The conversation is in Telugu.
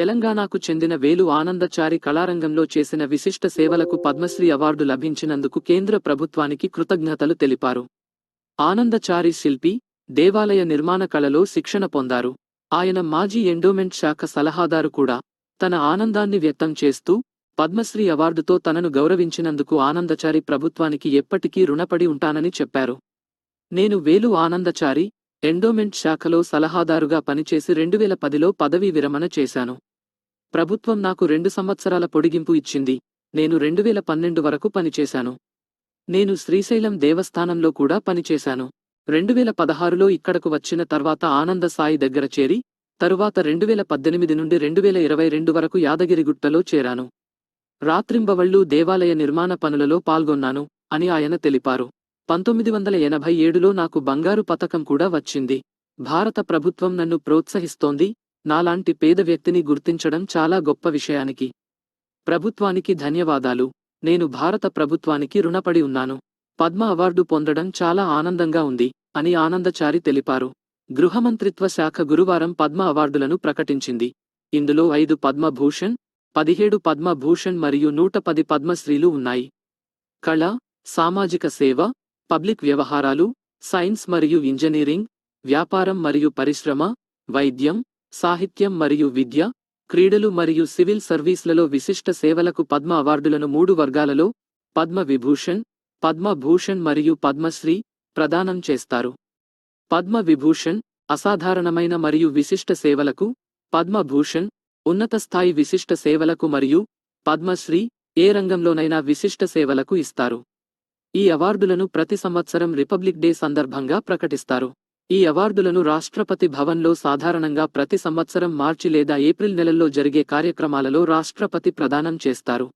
తెలంగాణకు చెందిన వేలు ఆనందచారి కళారంగంలో చేసిన విశిష్ట సేవలకు పద్మశ్రీ అవార్డు లభించినందుకు కేంద్ర ప్రభుత్వానికి కృతజ్ఞతలు తెలిపారు. ఆనందచారి శిల్పి దేవాలయ నిర్మాణ కళలో శిక్షణ పొందారు. ఆయన మాజీ ఎండోమెంట్ శాఖ సలహాదారు కూడా. తన ఆనందాన్ని వ్యక్తం చేస్తూ పద్మశ్రీ అవార్డుతో తనను గౌరవించినందుకు ఆనందచారి ప్రభుత్వానికి ఎప్పటికీ రుణపడి ఉంటానని చెప్పారు. నేను వేలు ఆనందచారి ఎండోమెంట్ శాఖలో సలహాదారుగా పనిచేసి రెండువేల పదిలో పదవీ విరమణ చేశాను. ప్రభుత్వం నాకు రెండు సంవత్సరాల పొడిగింపు ఇచ్చింది. నేను రెండువేల పన్నెండు వరకు పనిచేశాను. నేను శ్రీశైలం దేవస్థానంలో కూడా పనిచేశాను. రెండువేల పదహారులో ఇక్కడకు వచ్చిన తర్వాత ఆనంద సాయి దగ్గర చేరి తరువాత రెండువేల పద్దెనిమిది నుండి రెండువేల ఇరవై రెండు వరకు యాదగిరిగుట్టలో చేరాను. రాత్రింబవళ్ళు దేవాలయ నిర్మాణ పనులలో పాల్గొన్నాను అని ఆయన తెలిపారు. పంతొమ్మిది వందల ఎనభై ఏడులో నాకు బంగారు పతకం కూడా వచ్చింది. భారత ప్రభుత్వం నన్ను ప్రోత్సహిస్తోంది నాలాంటి పేద వ్యక్తిని గుర్తించడం చాలా గొప్ప విషయానికి. ప్రభుత్వానికి ధన్యవాదాలు. నేను భారత ప్రభుత్వానికి రుణపడి ఉన్నాను. పద్మ అవార్డు పొందడం చాలా ఆనందంగా ఉంది అని ఆనందచారి తెలిపారు. గృహమంత్రిత్వ శాఖ గురువారం పద్మ అవార్డులను ప్రకటించింది. ఇందులో ఐదు పద్మభూషణ్ పదిహేడు పద్మభూషణ్ మరియు నూట పది పద్మశ్రీలు ఉన్నాయి. కళ సామాజిక సేవ పబ్లిక్ వ్యవహారాలు సైన్స్ మరియు ఇంజనీరింగ్ వ్యాపారం మరియు పరిశ్రమ వైద్యం సాహిత్యం మరియు విద్య క్రీడలు మరియు సివిల్ సర్వీస్లలో విశిష్ట సేవలకు పద్మ అవార్డులను మూడు వర్గాలలో పద్మ విభూషణ్ పద్మభూషణ్ మరియు పద్మశ్రీ ప్రదానం చేస్తారు. పద్మ విభూషణ్ అసాధారణమైన మరియు విశిష్ట సేవలకు పద్మభూషణ్ ఉన్నత స్థాయి విశిష్ట సేవలకు మరియు పద్మశ్రీ ఏ రంగంలోనైనా విశిష్ట సేవలకు ఇస్తారు. ఈ అవార్డులను ప్రతి సంవత్సరం రిపబ్లిక్ డే సందర్భంగా ప్రకటిస్తారు. ఈ అవార్డులను రాష్ట్రపతి భవన్లో సాధారణంగా ప్రతి సంవత్సరం మార్చి లేదా ఏప్రిల్ నెలల్లో జరిగే కార్యక్రమాలలో రాష్ట్రపతి ప్రదానం చేస్తారు.